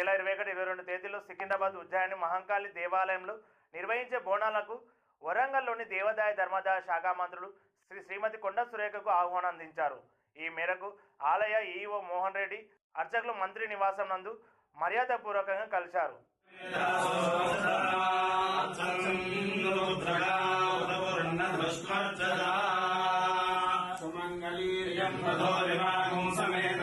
నెల ఇరవై ఒకటి ఇరవై రెండు తేదీలో సికింద్రాబాద్ ఉజ్జాయిని మహంకాళి దేవాలయంలో నిర్వహించే బోనాలకు వరంగల్లోని దేవాదాయ ధర్మాదాయ శాఖ మంత్రులు శ్రీ శ్రీమతి కొండ సురేఖకు ఆహ్వానం అందించారు ఈ మేరకు ఆలయ ఈఓ మోహన్ రెడ్డి అర్చకులు మంత్రి నివాసం నందు మర్యాదపూర్వకంగా కలిశారు. సుమంగళీర్యం సమేత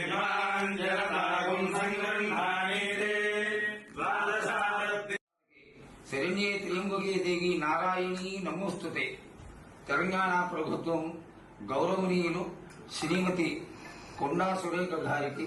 ఇమాంజలతాగం సంగృహాణీతే ద్వాదశారత్తి శరణ్యే త్రియంబకే దేవి నారాయణీ నమోస్తుతే. తెలంగాణ ప్రభుత్వం గౌరవనీయులు శ్రీమతి కొండా సురేఖ గారికి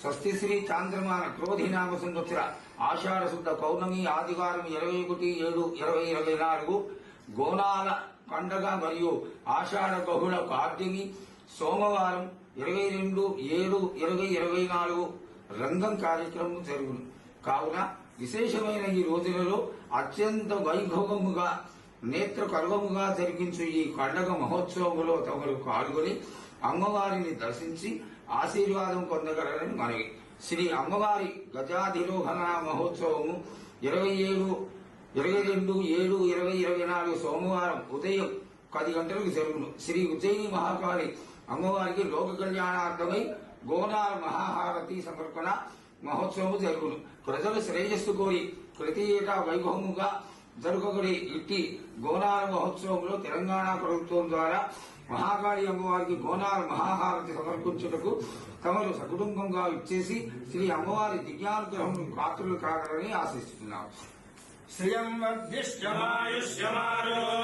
స్వస్తి శ్రీ చాంద్రమాన క్రోధినామ సంవత్సర ఆషాఢ శుద్ధ పౌర్ణమి ఆదివారం ఇరవై ఒకటి ఏడు ఇరవై ఇరవై నాలుగు గోనాల పండగ మరియు ఆషాఢ బహుళ పాడ్యమి సోమవారం ఇరవై రెండు ఏడు ఇరవై ఇరవై నాలుగు రంగం కార్యక్రమం జరుగును. కావున విశేషమైన ఈ రోజులలో అత్యంత వైభవముగా నేత్ర కర్వముగా జరిగించు ఈ పండగ మహోత్సవములో తమరు పాల్గొని అమ్మవారిని దర్శించి ఆశీర్వాదం పొందగలరని మనవి. శ్రీ అమ్మవారి గజాధిరోహణ మహోత్సవము ఇరవై ఏడు ఇరవై రెండు ఏడు ఇరవై ఇరవై నాలుగు సోమవారం ఉదయం పది గంటలకు జరుగును. శ్రీ ఉజ్జయిని మహాకాళి అమ్మవారికి లోక కళ్యాణార్థమై గోనార్ మహాహారతి సమర్పణ మహోత్సవము జరుగును. ప్రజలు శ్రేయస్సు కోరి ప్రతి ఏటా వైభవముగా జరుగుబడి ఇట్టి గోనాల మహోత్సవంలో తెలంగాణ ప్రభుత్వం ద్వారా మహాకాళి అమ్మవారికి గోనాల మహాహారతి సమర్పించుటకు తమరు సకుటుంబంగా ఇచ్చేసి శ్రీ అమ్మవారి దివ్యానుగ్రహం పాత్రలు కాగలని ఆశిస్తున్నాం. శ్రియం వర్ధిష్యమాయుష్యమారోగ్యమావిధా